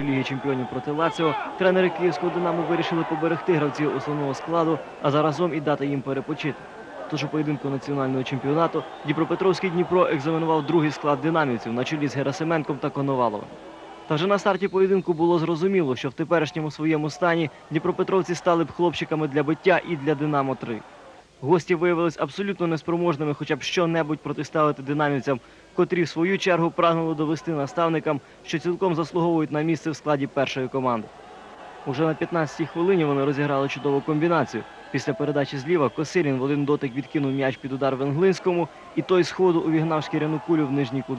Ліги чемпіонів проти Лаціо тренери київського Динамо вирішили поберегти гравців основного складу, а заразом і дати їм перепочити. Тож у поєдинку національного чемпіонату Дніпропетровський Дніпро екзаменував другий склад динамівців на чолі з Герасименком та Коноваловим. Та вже на старті поєдинку було зрозуміло, що в теперішньому своєму стані Дніпропетровці стали б хлопчиками для биття і для Динамо 3. Гості виявились абсолютно неспроможними хоча б що-небудь протиставити динамівцям, котрі в свою чергу прагнули довести наставникам, що цілком заслуговують на місце в складі першої команди. Уже на 15-й хвилині вони розіграли чудову комбінацію. Після передачі зліва Косирін в один дотик відкинув м'яч під удар Венглинському, і той з ходу увігнав шкіряну кулю в нижній кут.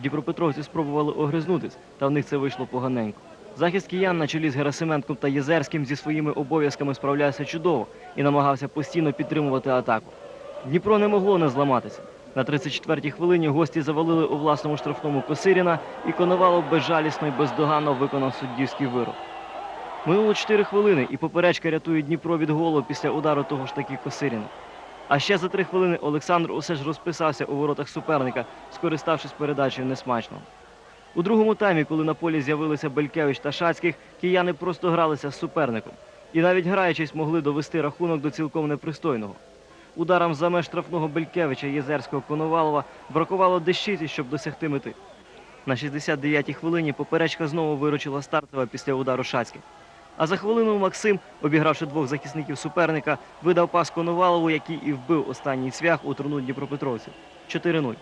Дніпропетровці спробували огризнутись, та в них це вийшло поганенько. Захист киян на чолі з Герасименком та Єзерським зі своїми обов'язками справлявся чудово і намагався постійно підтримувати атаку. Дніпро не могло не зламатися. На 34-й хвилині гості завалили у власному штрафному Косиріна, і Коновалов безжалісно і бездоганно виконав суддівський вирок. Минуло 4 хвилини, і поперечка рятує Дніпро від голу після удару того ж таки Косиріна. А ще за 3 хвилини Олександр усе ж розписався у воротах суперника, скориставшись передачею несмачно. У другому таймі, коли на полі з'явилися Белькевич та Шацьких, кияни просто гралися з суперником. І навіть граючись могли довести рахунок до цілком непристойного. Ударам за меж штрафного Белькевича Єзерського Коновалова бракувало дещиці, щоб досягти мети. На 69-й хвилині поперечка знову виручила стартова після удару Шацьких. А за хвилину Максим, обігравши двох захисників суперника, видав пас Коновалову, який і вбив останній цвях у турну Дніпропетровців. 4-0.